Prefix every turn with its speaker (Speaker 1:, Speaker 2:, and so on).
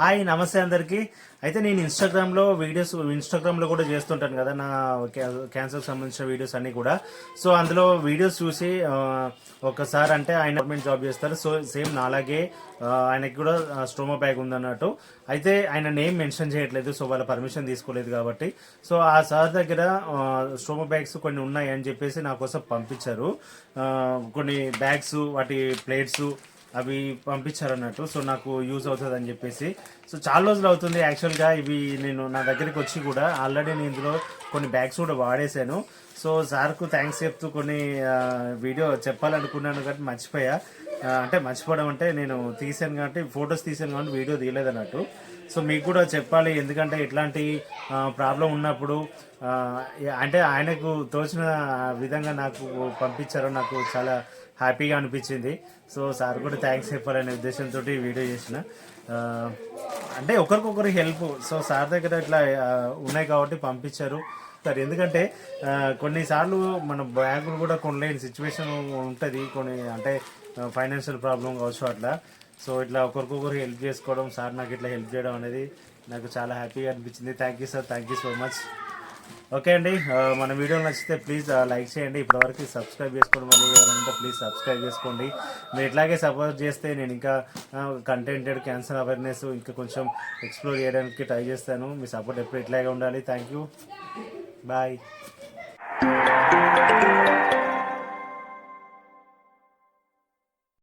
Speaker 1: Hi నమస్తే అందరికీ. అయితే నేను ఇన్స్టాగ్రామ్లో వీడియోస్ ఇన్స్టాగ్రామ్లో కూడా చేస్తుంటాను కదా నా క్యాన్సర్కి సంబంధించిన వీడియోస్ అన్నీ కూడా. సో అందులో వీడియోస్ చూసి ఒకసారి అంటే ఆయన గవర్నమెంట్ జాబ్ చేస్తారు. సో సేమ్ నాలాగే ఆయనకి కూడా స్టోమో బ్యాగ్ ఉందన్నట్టు. అయితే ఆయన నేమ్ మెన్షన్ చేయట్లేదు సో వాళ్ళ పర్మిషన్ తీసుకోలేదు కాబట్టి. సో ఆ సార్ దగ్గర స్టోమో బ్యాగ్స్ కొన్ని ఉన్నాయి అని చెప్పేసి నా కోసం పంపించారు. కొన్ని బ్యాగ్స్ వాటి ప్లేట్స్ అవి పంపించారన్నట్టు. సో నాకు యూజ్ అవుతుంది అని చెప్పేసి. సో చాలా రోజులు అవుతుంది యాక్చువల్గా ఇవి నేను నా దగ్గరికి వచ్చి కూడా ఆల్రెడీ నేను ఇందులో కొన్ని బ్యాగ్స్ కూడా వాడేశాను. సో సార్కు థ్యాంక్స్ చెప్తూ కొన్ని వీడియో చెప్పాలనుకున్నాను కాబట్టి మర్చిపోయా. అంటే మర్చిపోవడం అంటే నేను తీసాను కాబట్టి ఫొటోస్ తీసాను కాబట్టి వీడియో తీయలేదు అన్నట్టు. సో మీకు కూడా చెప్పాలి ఎందుకంటే ఇట్లాంటి ప్రాబ్లం ఉన్నప్పుడు అంటే ఆయనకు తోచిన విధంగా నాకు పంపించారు నాకు చాలా హ్యాపీగా అనిపించింది. సో సార్ కూడా థ్యాంక్స్ చెప్పాలనే ఉద్దేశంతో వీడియో చేసిన. అంటే ఒకరికొకరు హెల్ప్ సో సార్ దగ్గర ఇట్లా ఉన్నాయి కాబట్టి పంపించారు. సార్ ఎందుకంటే కొన్నిసార్లు మన బ్యాంకులు కూడా కొనలేని సిచ్యువేషన్ ఉంటుంది. కొన్ని అంటే ఫైనాన్షియల్ ప్రాబ్లం కావచ్చు అట్లా. సో ఇట్లా ఒకరికొకరు హెల్ప్ చేసుకోవడం సార్ నాకు ఇట్లా హెల్ప్ చేయడం అనేది నాకు చాలా హ్యాపీగా అనిపించింది. Thank you sir thank you so much okay అండి. మన వీడియో నచ్చితే ప్లీజ్ లైక్ చేయండి. ఇప్పటివరకు సబ్స్క్రైబ్ చేసుకోవడం వల్ల ఎవరంటే ప్లీజ్ సబ్స్క్రైబ్ చేసుకోండి. మీరు ఇట్లాగే సపోర్ట్ చేస్తే నేను ఇంకా కంటెంటెడ్ క్యాన్సర్ అవేర్నెస్ ఇంకా కొంచెం ఎక్స్ప్లోర్ చేయడానికి ట్రై చేస్తాను. మీ సపోర్ట్ ఎప్పుడు ఇట్లాగే ఉండాలి. Thank you bye